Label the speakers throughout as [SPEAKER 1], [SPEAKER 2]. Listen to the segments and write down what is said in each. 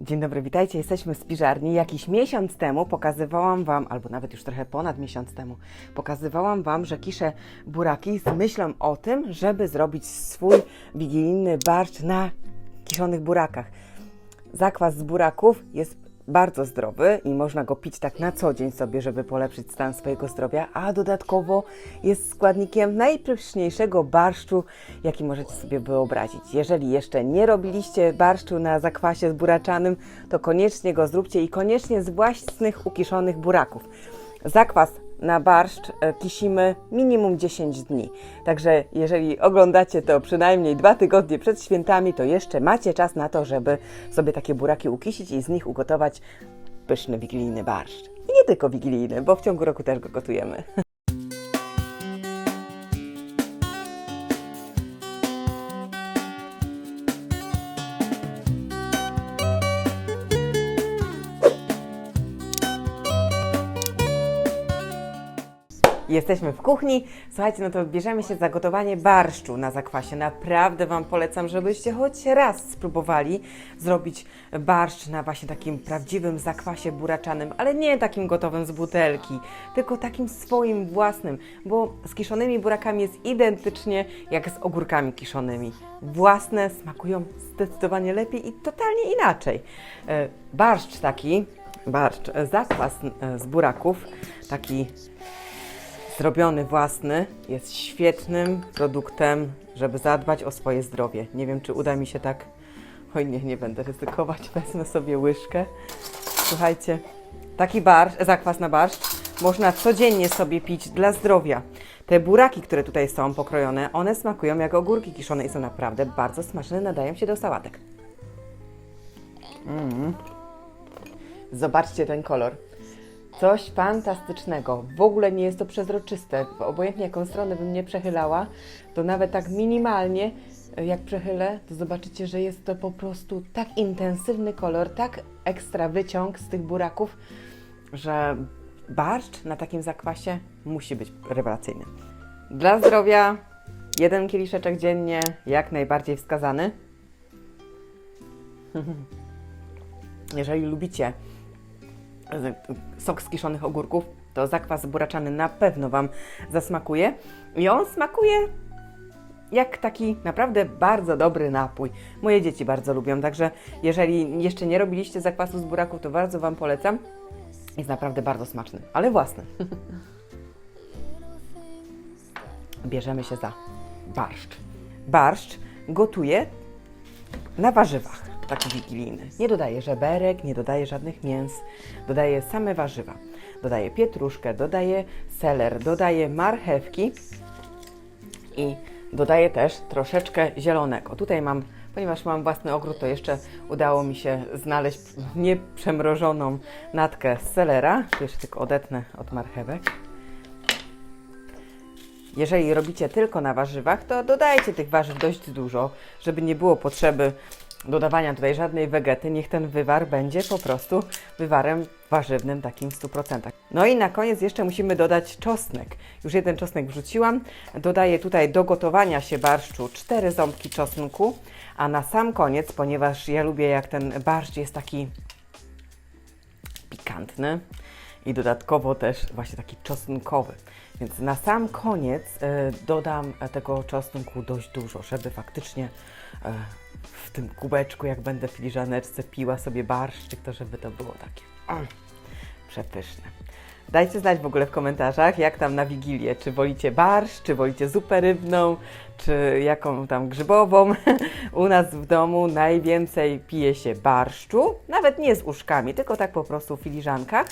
[SPEAKER 1] Dzień dobry, witajcie. Jesteśmy w spiżarni. Jakiś miesiąc temu pokazywałam Wam, albo nawet już trochę ponad miesiąc temu, pokazywałam Wam, że kiszę buraki z myślą o tym, żeby zrobić swój wigilijny barszcz na kiszonych burakach. Zakwas z buraków jest bardzo zdrowy i można go pić tak na co dzień sobie, żeby polepszyć stan swojego zdrowia, a dodatkowo jest składnikiem najpyszniejszego barszczu, jaki możecie sobie wyobrazić. Jeżeli jeszcze nie robiliście barszczu na zakwasie z buraczanym, to koniecznie go zróbcie i koniecznie z własnych ukiszonych buraków. Zakwas na barszcz e, kisimy minimum 10 dni. Także jeżeli oglądacie to przynajmniej dwa tygodnie przed świętami, to jeszcze macie czas na to, żeby sobie takie buraki ukisić i z nich ugotować pyszny wigilijny barszcz. I nie tylko wigilijny, bo w ciągu roku też go gotujemy. Jesteśmy w kuchni. Słuchajcie, no to bierzemy się za gotowanie barszczu na zakwasie. Naprawdę Wam polecam, żebyście choć raz spróbowali zrobić barszcz na właśnie takim prawdziwym zakwasie buraczanym, ale nie takim gotowym z butelki, tylko takim swoim własnym, bo z kiszonymi burakami jest identycznie jak z ogórkami kiszonymi. Własne smakują zdecydowanie lepiej i totalnie inaczej. E, Barszcz taki, barszcz, e, zakwas e, z buraków, taki zrobiony własny jest świetnym produktem, żeby zadbać o swoje zdrowie. Nie wiem, czy uda mi się tak. Oj, nie, nie będę ryzykować. Wezmę sobie łyżkę. Słuchajcie, taki barszcz, zakwas na barszcz można codziennie sobie pić dla zdrowia. Te buraki, które tutaj są pokrojone, one smakują jak ogórki kiszone i są naprawdę bardzo smaczne, nadają się do sałatek. Mm. Zobaczcie ten kolor. Coś fantastycznego. W ogóle nie jest to przezroczyste. Obojętnie jaką stronę bym nie przechylała, to nawet tak minimalnie, jak przechylę, to zobaczycie, że jest to po prostu tak intensywny kolor, tak ekstra wyciąg z tych buraków, że barszcz na takim zakwasie musi być rewelacyjny. Dla zdrowia jeden kieliszeczek dziennie, jak najbardziej wskazany. Jeżeli lubicie sok z kiszonych ogórków, to zakwas buraczany na pewno Wam zasmakuje. I on smakuje jak taki naprawdę bardzo dobry napój. Moje dzieci bardzo lubią, także jeżeli jeszcze nie robiliście zakwasu z buraków, to bardzo Wam polecam. Jest naprawdę bardzo smaczny, ale własny. Bierzemy się za barszcz. Barszcz gotuję na warzywach, taki wigilijny. Nie dodaję żeberek, nie dodaję żadnych mięs, dodaję same warzywa. Dodaję pietruszkę, dodaję seler, dodaję marchewki i dodaję też troszeczkę zielonego. Tutaj mam, ponieważ mam własny ogród, to jeszcze udało mi się znaleźć nieprzemrożoną natkę z selera. Tu jeszcze tylko odetnę od marchewek. Jeżeli robicie tylko na warzywach, to dodajcie tych warzyw dość dużo, żeby nie było potrzeby dodawania tutaj żadnej wegety. Niech ten wywar będzie po prostu wywarem warzywnym takim w 100%. No i na koniec jeszcze musimy dodać czosnek. Już jeden czosnek wrzuciłam. Dodaję tutaj do gotowania się barszczu 4 ząbki czosnku, a na sam koniec, ponieważ ja lubię jak ten barszcz jest taki pikantny i dodatkowo też właśnie taki czosnkowy. Więc na sam koniec e, dodam tego czosnku dość dużo, żeby faktycznie w tym kubeczku, jak będę w filiżaneczce piła sobie barszczyk, to żeby to było takie mm, przepyszne. Dajcie znać w ogóle w komentarzach, jak tam na Wigilię, czy wolicie barszcz, czy wolicie zupę rybną, czy jaką tam grzybową. U nas w domu najwięcej pije się barszczu, nawet nie z uszkami, tylko tak po prostu w filiżankach,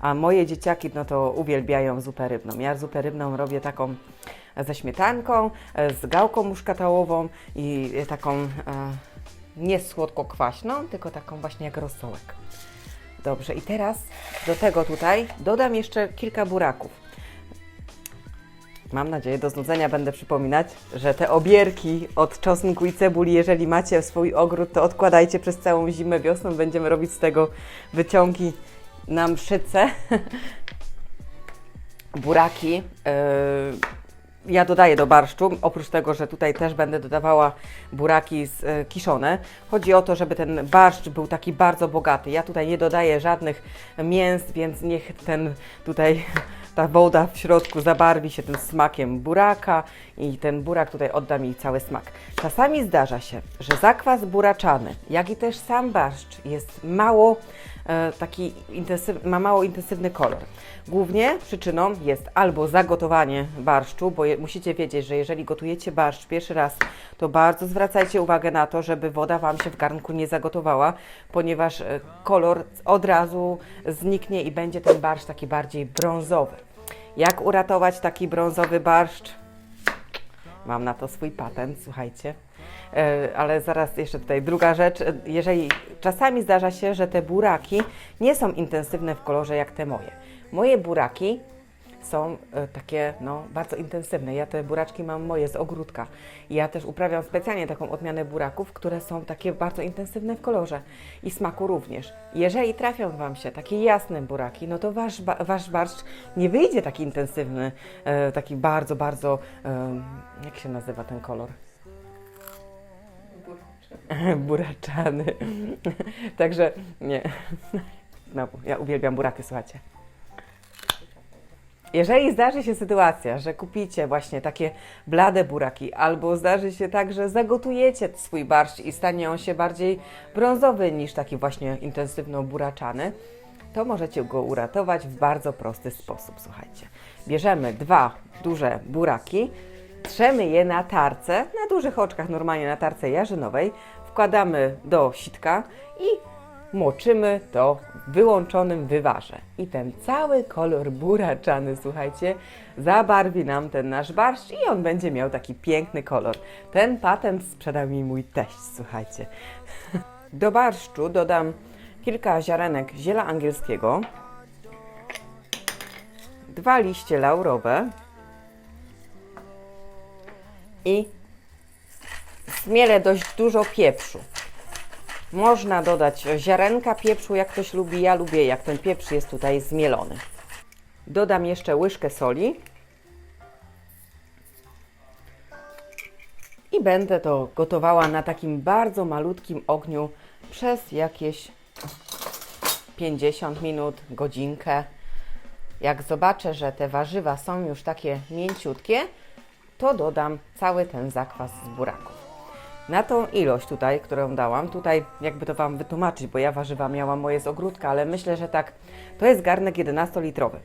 [SPEAKER 1] a moje dzieciaki no to uwielbiają zupę rybną. Ja zupę rybną robię taką ze śmietanką, e, z gałką muszkatałową i taką e, nie słodko-kwaśną, tylko taką właśnie jak rosołek. Dobrze, i teraz do tego tutaj dodam jeszcze kilka buraków. Mam nadzieję, do znudzenia będę przypominać, że te obierki od czosnku i cebuli, jeżeli macie swój ogród, to odkładajcie przez całą zimę, wiosną będziemy robić z tego wyciągi na mszyce. Buraki. Yy, ja dodaję do barszczu, oprócz tego, że tutaj też będę dodawała buraki z, e, kiszone. Chodzi o to, żeby ten barszcz był taki bardzo bogaty. Ja tutaj nie dodaję żadnych mięs, więc niech ten tutaj ta woda w środku zabarwi się tym smakiem buraka i ten burak tutaj odda mi cały smak. Czasami zdarza się, że zakwas buraczany, jak i też sam barszcz jest mało taki intensyw, ma mało intensywny kolor. Głównie przyczyną jest albo zagotowanie barszczu, bo je, musicie wiedzieć, że jeżeli gotujecie barszcz pierwszy raz, to bardzo zwracajcie uwagę na to, żeby woda Wam się w garnku nie zagotowała, ponieważ e, kolor od razu zniknie i będzie ten barszcz taki bardziej brązowy. Jak uratować taki brązowy barszcz? Mam na to swój patent, słuchajcie. E, Ale zaraz jeszcze tutaj druga rzecz. Jeżeli czasami zdarza się, że te buraki nie są intensywne w kolorze jak te moje. Moje buraki są e, takie no, bardzo intensywne. Ja te buraczki mam moje z ogródka. Ja też uprawiam specjalnie taką odmianę buraków, które są takie bardzo intensywne w kolorze i smaku również. Jeżeli trafią Wam się takie jasne buraki, no to Wasz, wasz barszcz nie wyjdzie taki intensywny, e, taki bardzo, bardzo, jak się nazywa ten kolor? Buraczany. Także nie. No, ja uwielbiam buraki, słuchajcie. Jeżeli zdarzy się sytuacja, że kupicie właśnie takie blade buraki, albo zdarzy się tak, że zagotujecie swój barszcz i stanie on się bardziej brązowy niż taki właśnie intensywno buraczany, to możecie go uratować w bardzo prosty sposób. Słuchajcie, bierzemy dwa duże buraki, trzemy je na tarce, na dużych oczkach, normalnie na tarce jarzynowej, wkładamy do sitka i moczymy to w wyłączonym wywarze. I ten cały kolor buraczany, słuchajcie, zabarwi nam ten nasz barszcz i on będzie miał taki piękny kolor. Ten patent sprzedał mi mój teść, słuchajcie. Do barszczu dodam kilka ziarenek ziela angielskiego, dwa liście laurowe i zmielę dość dużo pieprzu. Można dodać ziarenka pieprzu, jak ktoś lubi. Ja lubię, jak ten pieprz jest tutaj zmielony. Dodam jeszcze łyżkę soli. I będę to gotowała na takim bardzo malutkim ogniu przez jakieś 50 minut, godzinkę. Jak zobaczę, że te warzywa są już takie mięciutkie, to dodam cały ten zakwas z buraków. Na tą ilość tutaj, którą dałam, tutaj jakby to Wam wytłumaczyć, bo ja warzywa miałam moje z ogródka, ale myślę, że tak, to jest garnek 11-litrowy.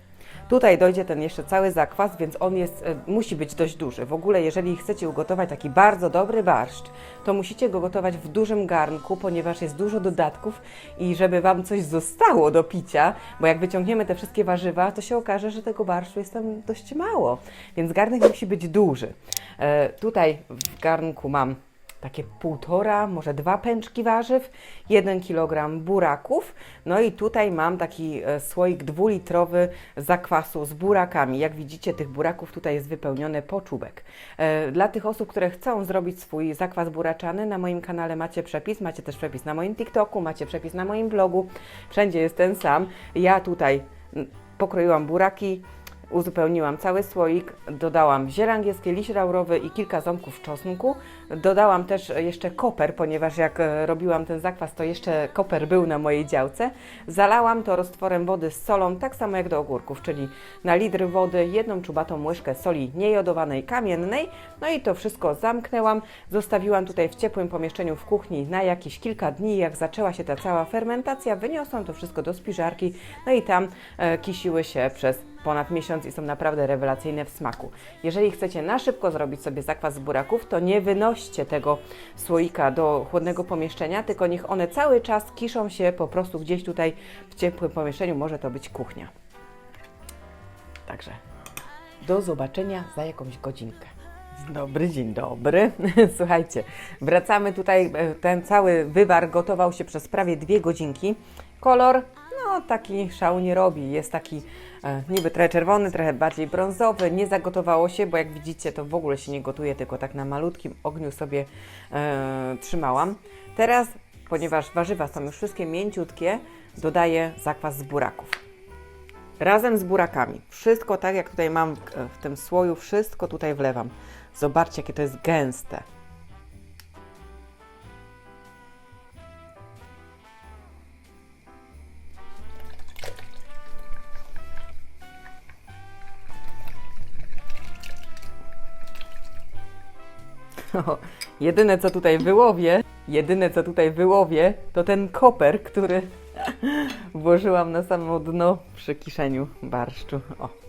[SPEAKER 1] Tutaj dojdzie ten jeszcze cały zakwas, więc on jest, e, musi być dość duży. W ogóle, jeżeli chcecie ugotować taki bardzo dobry barszcz, to musicie go gotować w dużym garnku, ponieważ jest dużo dodatków i żeby Wam coś zostało do picia, bo jak wyciągniemy te wszystkie warzywa, to się okaże, że tego barszczu jest tam dość mało, więc garnek musi być duży. E, tutaj w garnku mam takie półtora, może dwa pęczki warzyw, jeden kilogram buraków, no i tutaj mam taki e, słoik dwulitrowy zakwasu z burakami. Jak widzicie, tych buraków tutaj jest wypełnione po czubek. E, Dla tych osób, które chcą zrobić swój zakwas buraczany, na moim kanale macie przepis, macie też przepis na moim TikToku, macie przepis na moim blogu, wszędzie jest ten sam. Ja tutaj pokroiłam buraki, Uzupełniłam cały słoik, dodałam ziele angielskie, liść laurowy i kilka ząbków czosnku. Dodałam też jeszcze koper, ponieważ jak e, robiłam ten zakwas, to jeszcze koper był na mojej działce. Zalałam to roztworem wody z solą, tak samo jak do ogórków, czyli na litr wody jedną czubatą łyżkę soli niejodowanej, kamiennej. No i to wszystko zamknęłam. Zostawiłam tutaj w ciepłym pomieszczeniu w kuchni na jakieś kilka dni. Jak zaczęła się ta cała fermentacja, wyniosłam to wszystko do spiżarki, no i tam e, kisiły się przez ponad miesiąc i są naprawdę rewelacyjne w smaku. Jeżeli chcecie na szybko zrobić sobie zakwas z buraków, to nie wynoście tego słoika do chłodnego pomieszczenia, tylko niech one cały czas kiszą się po prostu gdzieś tutaj w ciepłym pomieszczeniu, może to być kuchnia. Także do zobaczenia za jakąś godzinkę. Dobry, dzień dobry. Słuchajcie, wracamy tutaj. e, Ten cały wywar gotował się przez prawie dwie godzinki. Kolor, no taki szału nie robi. Jest taki e, niby trochę czerwony, trochę bardziej brązowy. Nie zagotowało się, bo jak widzicie, to w ogóle się nie gotuje, tylko tak na malutkim ogniu sobie e, trzymałam. Teraz, ponieważ warzywa są już wszystkie mięciutkie, dodaję zakwas z buraków. razem z burakami. Wszystko tak, jak tutaj mam w, w tym słoju, wszystko tutaj wlewam. Zobaczcie, jakie to jest gęste. O, jedyne co tutaj wyłowię, jedyne co tutaj wyłowię, to ten koper, który włożyłam na samo dno przy kiszeniu barszczu. O.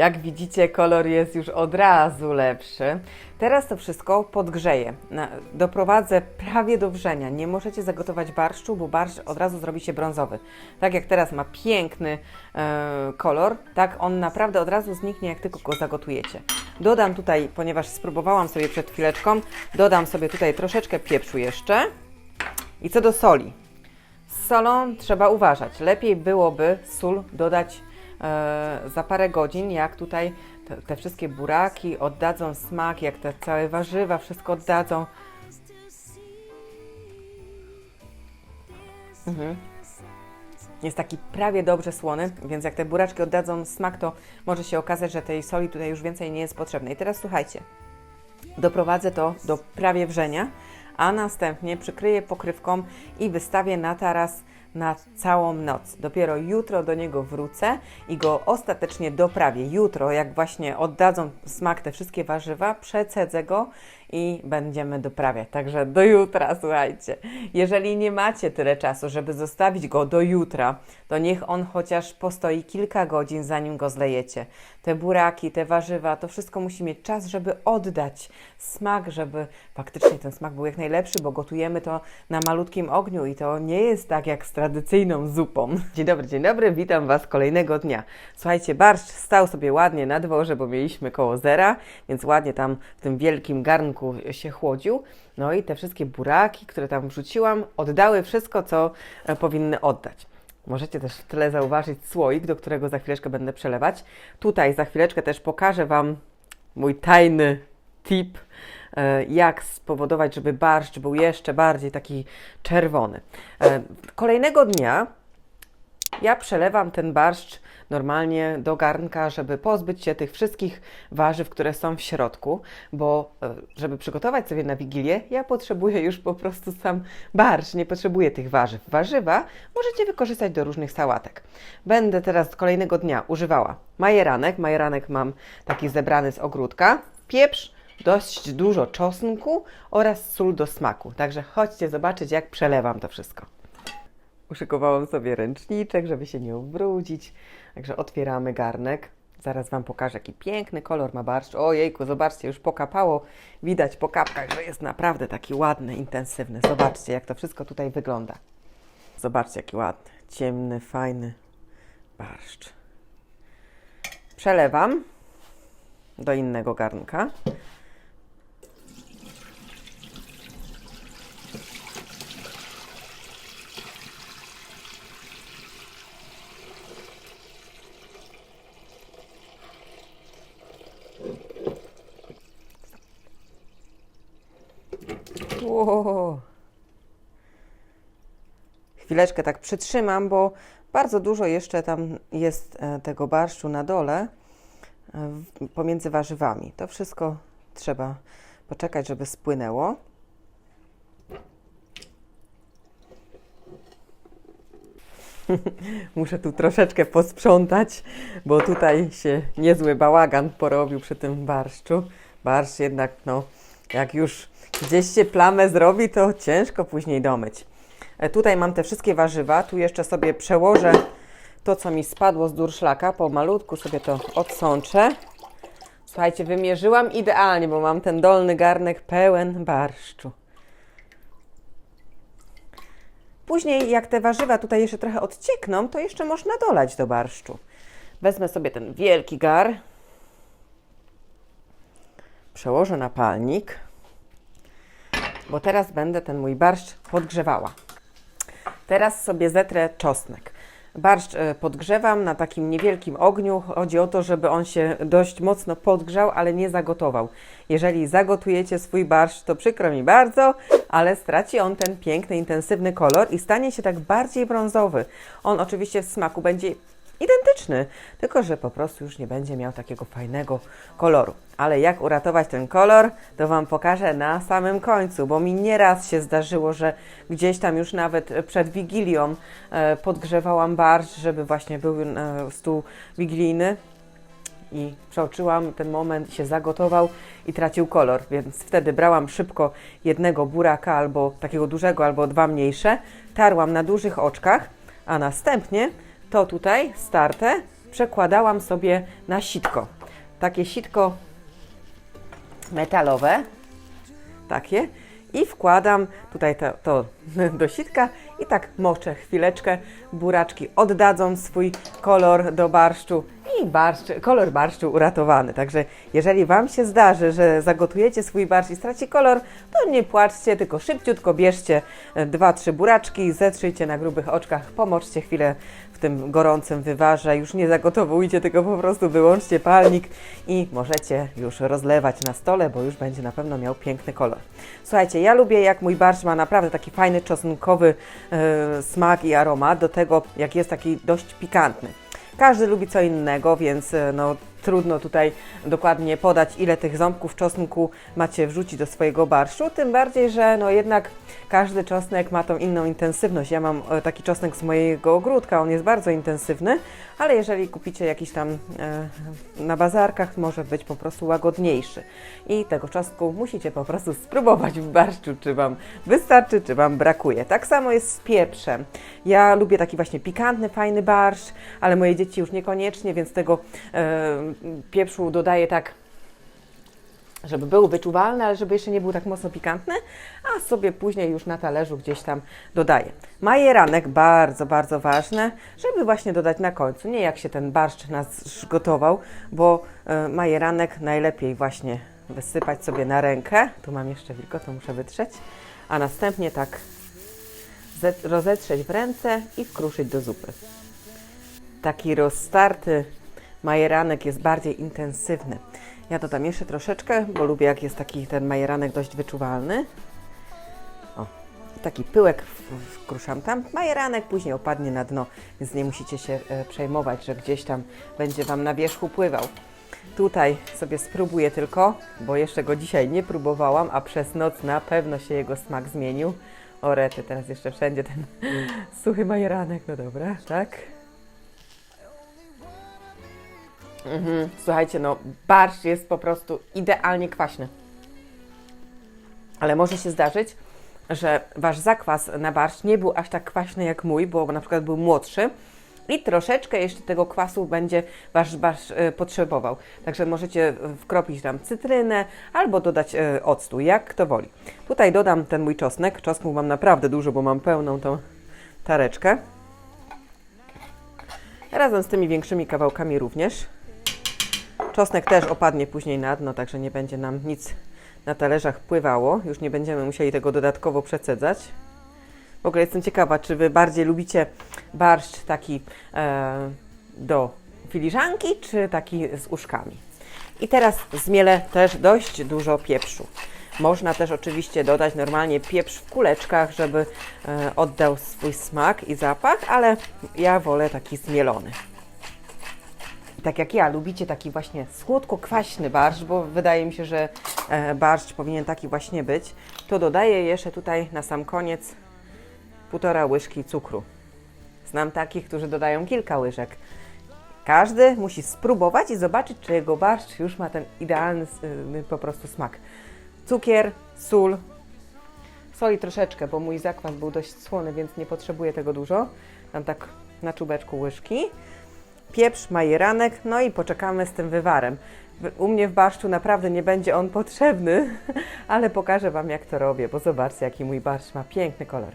[SPEAKER 1] Jak widzicie, kolor jest już od razu lepszy. Teraz to wszystko podgrzeję. Doprowadzę prawie do wrzenia. Nie możecie zagotować barszczu, bo barszcz od razu zrobi się brązowy. Tak jak teraz ma piękny e, kolor, tak on naprawdę od razu zniknie, jak tylko go zagotujecie. Dodam tutaj, ponieważ spróbowałam sobie przed chwileczką, dodam sobie tutaj troszeczkę pieprzu jeszcze. I co do soli. Z solą trzeba uważać. Lepiej byłoby sól dodać za parę godzin, jak tutaj te, wszystkie buraki oddadzą smak, jak te całe warzywa wszystko oddadzą. Mhm. Jest taki prawie dobrze słony, więc jak te buraczki oddadzą smak, to może się okazać, że tej soli tutaj już więcej nie jest potrzebnej. I teraz słuchajcie, doprowadzę to do prawie wrzenia, a następnie przykryję pokrywką i wystawię na taras na całą noc. Dopiero jutro do niego wrócę i go ostatecznie doprawię. Jutro, jak właśnie oddadzą smak te wszystkie warzywa, przecedzę go i będziemy doprawiać. Także do jutra, słuchajcie. Jeżeli nie macie tyle czasu, żeby zostawić go do jutra, to niech on chociaż postoi kilka godzin, zanim go zlejecie. Te buraki, te warzywa, to wszystko musi mieć czas, żeby oddać smak, żeby faktycznie ten smak był jak najlepszy, bo gotujemy to na malutkim ogniu i to nie jest tak jak z tradycyjną zupą. Dzień dobry, dzień dobry, witam Was kolejnego dnia. Słuchajcie, barszcz stał sobie ładnie na dworze, bo mieliśmy koło zera, więc ładnie tam w tym wielkim garnku się chłodził. No i te wszystkie buraki, które tam wrzuciłam, oddały wszystko, co e, powinny oddać. Możecie też w tle zauważyć słoik, do którego za chwileczkę będę przelewać. Tutaj za chwileczkę też pokażę Wam mój tajny tip, e, jak spowodować, żeby barszcz był jeszcze bardziej taki czerwony. E, Kolejnego dnia ja przelewam ten barszcz normalnie do garnka, żeby pozbyć się tych wszystkich warzyw, które są w środku, bo e, żeby przygotować sobie na Wigilię, ja potrzebuję już po prostu sam barszcz, nie potrzebuję tych warzyw. Warzywa możecie wykorzystać do różnych sałatek. Będę teraz kolejnego dnia używała majeranek. Majeranek mam taki zebrany z ogródka, pieprz, dość dużo czosnku oraz sól do smaku. Także chodźcie zobaczyć, jak przelewam to wszystko. Uszykowałam sobie ręczniczek, żeby się nie ubrudzić. Także otwieramy garnek. Zaraz Wam pokażę, jaki piękny kolor ma barszcz. Ojejku, zobaczcie, już pokapało. Widać po kapkach, że jest naprawdę taki ładny, intensywny. Zobaczcie, jak to wszystko tutaj wygląda. Zobaczcie, jaki ładny, ciemny, fajny barszcz. Przelewam do innego garnka. Chwileczkę tak przytrzymam, bo bardzo dużo jeszcze tam jest e, tego barszczu na dole e, pomiędzy warzywami. To wszystko trzeba poczekać, żeby spłynęło. Muszę tu troszeczkę posprzątać, bo tutaj się niezły bałagan porobił przy tym barszczu. Barszcz jednak, no, jak już gdzieś się plamę zrobi, to ciężko później domyć. E, Tutaj mam te wszystkie warzywa. Tu jeszcze sobie przełożę to, co mi spadło z durszlaka. Po malutku sobie to odsączę. Słuchajcie, wymierzyłam idealnie, bo mam ten dolny garnek pełen barszczu. Później, jak te warzywa tutaj jeszcze trochę odciekną, to jeszcze można dolać do barszczu. Wezmę sobie ten wielki gar, przełożę na palnik, bo teraz będę ten mój barszcz podgrzewała. Teraz sobie zetrę czosnek. Barszcz e, podgrzewam na takim niewielkim ogniu. Chodzi o to, żeby on się dość mocno podgrzał, ale nie zagotował. Jeżeli zagotujecie swój barszcz, to przykro mi bardzo, ale straci on ten piękny, intensywny kolor i stanie się tak bardziej brązowy. On oczywiście w smaku będzie identyczny, tylko że po prostu już nie będzie miał takiego fajnego koloru. Ale jak uratować ten kolor, to Wam pokażę na samym końcu, bo mi nieraz się zdarzyło, że gdzieś tam już nawet przed Wigilią e, podgrzewałam barszcz, żeby właśnie był e, stół wigilijny i przeoczyłam ten moment, się zagotował i tracił kolor, więc wtedy brałam szybko jednego buraka albo takiego dużego, albo dwa mniejsze, tarłam na dużych oczkach, a następnie to tutaj starte przekładałam sobie na sitko. Takie sitko metalowe, takie i wkładam tutaj to, to do sitka i tak moczę chwileczkę. Buraczki oddadzą swój kolor do barszczu i barszcz, kolor barszczu uratowany. Także jeżeli Wam się zdarzy, że zagotujecie swój barszcz i straci kolor, to nie płaczcie, tylko szybciutko bierzcie e, dwa, trzy buraczki, zetrzyjcie na grubych oczkach, pomoczcie chwilę tym gorącym wywarze. Już nie zagotowujcie, tylko po prostu wyłączcie palnik i możecie już rozlewać na stole, bo już będzie na pewno miał piękny kolor. Słuchajcie, ja lubię jak mój barszcz ma naprawdę taki fajny czosnkowy e, smak i aromat, do tego jak jest taki dość pikantny. Każdy lubi co innego, więc e, no, trudno tutaj dokładnie podać, ile tych ząbków czosnku macie wrzucić do swojego barszczu, tym bardziej, że no jednak każdy czosnek ma tą inną intensywność. Ja mam e, taki czosnek z mojego ogródka, on jest bardzo intensywny, ale jeżeli kupicie jakiś tam e, na bazarkach, może być po prostu łagodniejszy. I tego czosnku musicie po prostu spróbować w barszczu, czy Wam wystarczy, czy Wam brakuje. Tak samo jest z pieprzem. Ja lubię taki właśnie pikantny, fajny barszcz, ale moje dzieci już niekoniecznie, więc tego e, pieprzu dodaję tak żeby był wyczuwalny, ale żeby jeszcze nie był tak mocno pikantny, a sobie później już na talerzu gdzieś tam dodaję. Majeranek bardzo, bardzo ważne, żeby właśnie dodać na końcu, nie jak się ten barszcz nas gotował, bo e, majeranek najlepiej właśnie wysypać sobie na rękę. Tu mam jeszcze wilgo, to muszę wytrzeć, a następnie tak ze- rozetrzeć w ręce i wkruszyć do zupy. Taki rozstarty majeranek jest bardziej intensywny. Ja dodam jeszcze troszeczkę, bo lubię jak jest taki ten majeranek dość wyczuwalny. O, taki pyłek wkruszam tam. Majeranek później opadnie na dno, więc nie musicie się e, przejmować, że gdzieś tam będzie Wam na wierzchu pływał. Tutaj sobie spróbuję tylko, bo jeszcze go dzisiaj nie próbowałam, a przez noc na pewno się jego smak zmienił. O rety, teraz jeszcze wszędzie ten suchy majeranek. No dobra, tak. Mhm. Słuchajcie, no barszcz jest po prostu idealnie kwaśny. Ale może się zdarzyć, że wasz zakwas na barszcz nie był aż tak kwaśny jak mój, bo na przykład był młodszy i troszeczkę jeszcze tego kwasu będzie wasz barszcz e, potrzebował. Także możecie wkropić tam cytrynę albo dodać e, octu, jak kto woli. Tutaj dodam ten mój czosnek. Czosnku mam naprawdę dużo, bo mam pełną tą tareczkę. Razem z tymi większymi kawałkami również. Czosnek też opadnie później na dno, także nie będzie nam nic na talerzach pływało. Już nie będziemy musieli tego dodatkowo przecedzać. W ogóle jestem ciekawa, czy Wy bardziej lubicie barszcz taki e, do filiżanki, czy taki z uszkami. I teraz zmielę też dość dużo pieprzu. Można też oczywiście dodać normalnie pieprz w kuleczkach, żeby e, oddał swój smak i zapach, ale ja wolę taki zmielony tak jak ja, lubicie taki właśnie słodko-kwaśny barszcz, bo wydaje mi się, że e, barszcz powinien taki właśnie być, to dodaję jeszcze tutaj na sam koniec półtora łyżki cukru. Znam takich, którzy dodają kilka łyżek. Każdy musi spróbować i zobaczyć, czy jego barszcz już ma ten idealny y, po prostu smak. Cukier, sól, soli troszeczkę, bo mój zakwas był dość słony, więc nie potrzebuję tego dużo. Tam tak na czubeczku łyżki pieprz, majeranek, no i poczekamy z tym wywarem. U mnie w barszczu naprawdę nie będzie on potrzebny, ale pokażę Wam jak to robię, bo zobaczcie jaki mój barszcz ma piękny kolor.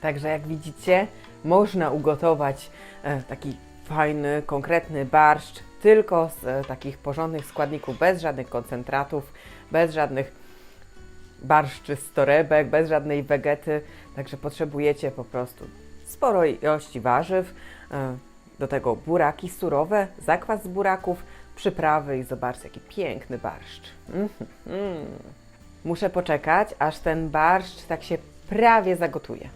[SPEAKER 1] Także jak widzicie, można ugotować e, taki fajny, konkretny barszcz tylko z e, takich porządnych składników, bez żadnych koncentratów, bez żadnych barszczy z torebek, bez żadnej wegety, także potrzebujecie po prostu sporo ilości warzyw, do tego buraki surowe, zakwas z buraków, przyprawy i zobaczcie jaki piękny barszcz. Mm, mm. Muszę poczekać, aż ten barszcz tak się prawie zagotuje.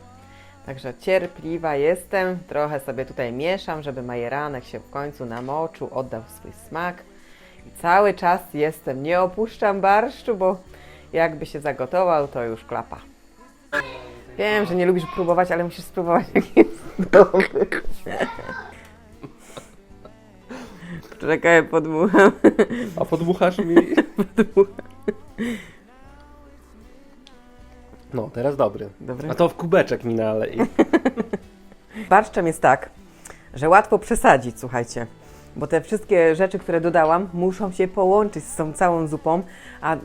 [SPEAKER 1] Także cierpliwa jestem, trochę sobie tutaj mieszam, żeby majeranek się w końcu namoczył, oddał swój smak. I cały czas jestem, nie opuszczam barszczu, bo jakby się zagotował, to już klapa. Wiem, że nie lubisz próbować, ale musisz spróbować, jak jest dobry. Czekaj, podmucham.
[SPEAKER 2] A podmuchasz mi? No, teraz dobry.
[SPEAKER 1] Dobry.
[SPEAKER 2] A to w kubeczek mi nalej.
[SPEAKER 1] Barszczem jest tak, że łatwo przesadzić, słuchajcie, bo te wszystkie rzeczy, które dodałam, muszą się połączyć z tą całą zupą, a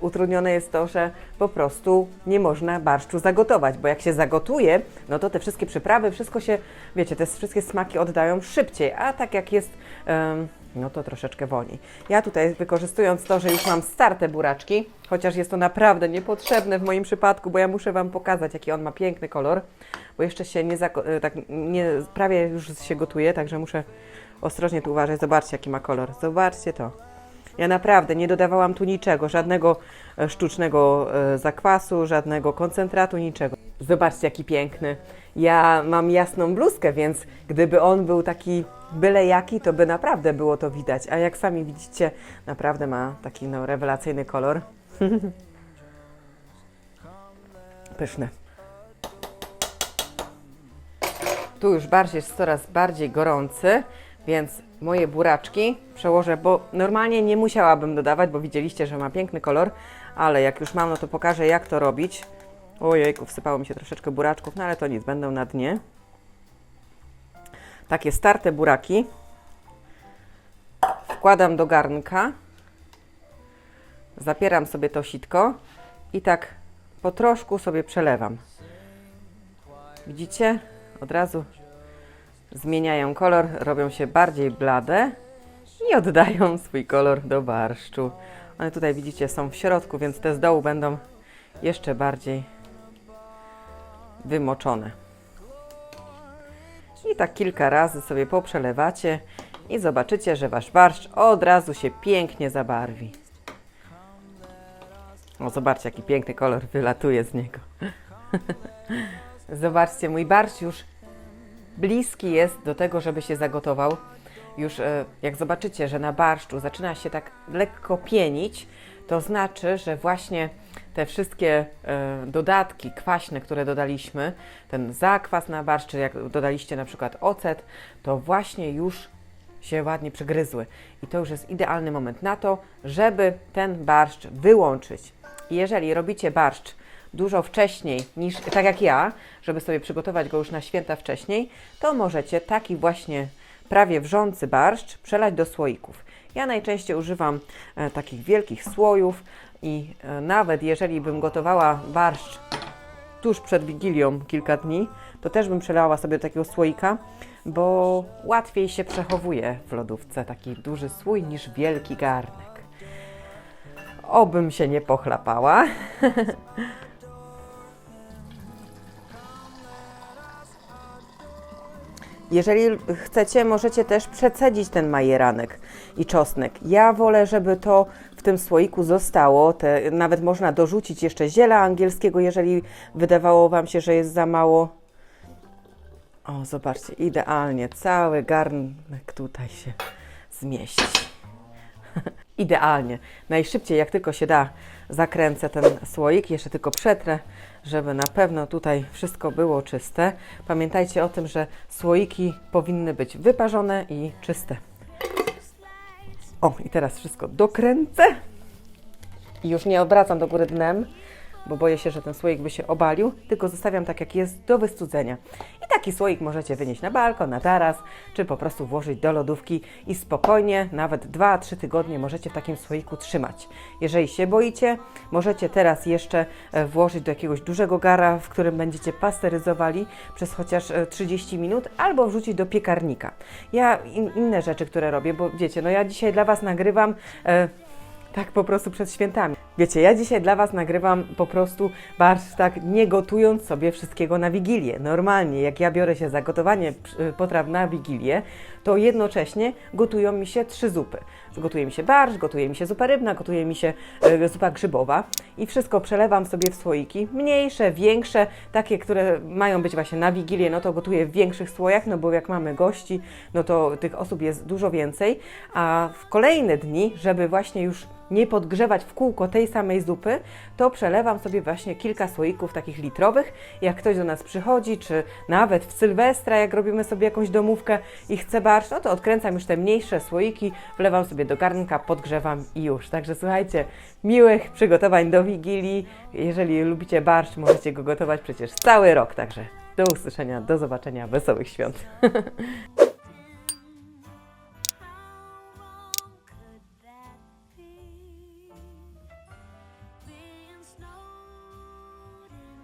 [SPEAKER 1] utrudnione jest to, że po prostu nie można barszczu zagotować, bo jak się zagotuje, no to te wszystkie przyprawy, wszystko się, wiecie, te wszystkie smaki oddają szybciej, a tak jak jest, em, no to troszeczkę wolniej. Ja tutaj wykorzystując to, że już mam starte buraczki, chociaż jest to naprawdę niepotrzebne w moim przypadku, bo ja muszę Wam pokazać, jaki on ma piękny kolor, bo jeszcze się nie, e, tak, nie prawie już się gotuje, także muszę ostrożnie tu uważać. Zobaczcie, jaki ma kolor. Zobaczcie to. Ja naprawdę nie dodawałam tu niczego, żadnego e, sztucznego e, zakwasu, żadnego koncentratu, niczego. Zobaczcie, jaki piękny. Ja mam jasną bluzkę, więc gdyby on był taki byle jaki, to by naprawdę było to widać. A jak sami widzicie, naprawdę ma taki no, rewelacyjny kolor. Pyszny. Tu już barsz jest coraz bardziej gorący, więc moje buraczki przełożę, bo normalnie nie musiałabym dodawać, bo widzieliście, że ma piękny kolor, ale jak już mam, no to pokażę jak to robić. Ojejku, wsypało mi się troszeczkę buraczków, no ale to nic, będą na dnie. Takie starte buraki wkładam do garnka, zapieram sobie to sitko i tak po troszku sobie przelewam. Widzicie? Od razu zmieniają kolor, robią się bardziej blade i oddają swój kolor do barszczu. One tutaj widzicie są w środku, więc te z dołu będą jeszcze bardziej wymoczone. I tak kilka razy sobie poprzelewacie i zobaczycie, że wasz barszcz od razu się pięknie zabarwi. O, zobaczcie, jaki piękny kolor wylatuje z niego. Zobaczcie, mój barszcz już bliski jest do tego, żeby się zagotował. Już e, jak zobaczycie, że na barszczu zaczyna się tak lekko pienić, to znaczy, że właśnie te wszystkie e, dodatki kwaśne, które dodaliśmy, ten zakwas na barszcz, czy jak dodaliście na przykład ocet, to właśnie już się ładnie przegryzły. I to już jest idealny moment na to, żeby ten barszcz wyłączyć. Jeżeli robicie barszcz dużo wcześniej niż tak jak ja, żeby sobie przygotować go już na święta wcześniej, to możecie taki właśnie prawie wrzący barszcz przelać do słoików. Ja najczęściej używam e, takich wielkich słojów i e, nawet jeżeli bym gotowała barszcz tuż przed Wigilią kilka dni, to też bym przelała sobie do takiego słoika, bo łatwiej się przechowuje w lodówce taki duży słój niż wielki garnek. Obym się nie pochlapała. Jeżeli chcecie, możecie też przecedzić ten majeranek i czosnek. Ja wolę, żeby to w tym słoiku zostało. Te, nawet można dorzucić jeszcze ziela angielskiego, jeżeli wydawało Wam się, że jest za mało. O, zobaczcie, idealnie. Cały garnek tutaj się zmieści. Idealnie. Najszybciej, jak tylko się da, zakręcę ten słoik. Jeszcze tylko przetrę, żeby na pewno tutaj wszystko było czyste. Pamiętajcie o tym, że słoiki powinny być wyparzone i czyste. O, i teraz wszystko dokręcę. I już nie obracam do góry dnem, bo boję się, że ten słoik by się obalił, tylko zostawiam tak, jak jest do wystudzenia. I taki słoik możecie wynieść na balkon, na taras, czy po prostu włożyć do lodówki i spokojnie, nawet 2-3 tygodnie możecie w takim słoiku trzymać. Jeżeli się boicie, możecie teraz jeszcze e, włożyć do jakiegoś dużego gara, w którym będziecie pasteryzowali przez chociaż e, 30 minut, albo wrzucić do piekarnika. Ja in, inne rzeczy, które robię, bo wiecie, no ja dzisiaj dla Was nagrywam e, tak po prostu przed świętami. Wiecie, ja dzisiaj dla Was nagrywam po prostu tak, nie gotując sobie wszystkiego na Wigilię. Normalnie, jak ja biorę się za gotowanie potraw na Wigilię, to jednocześnie gotują mi się trzy zupy. Gotuje mi się barszcz, gotuje mi się zupa rybna, gotuje mi się y, zupa grzybowa i wszystko przelewam sobie w słoiki. Mniejsze, większe, takie, które mają być właśnie na Wigilię, no to gotuję w większych słojach, no bo jak mamy gości, no to tych osób jest dużo więcej, a w kolejne dni, żeby właśnie już nie podgrzewać w kółko tej samej zupy, to przelewam sobie właśnie kilka słoików takich litrowych. Jak ktoś do nas przychodzi, czy nawet w Sylwestra, jak robimy sobie jakąś domówkę i chce barszcz, no to odkręcam już te mniejsze słoiki, wlewam sobie do garnka, podgrzewam i już. Także słuchajcie, miłych przygotowań do Wigilii. Jeżeli lubicie barszcz, możecie go gotować przecież cały rok. Także do usłyszenia, do zobaczenia, wesołych świąt.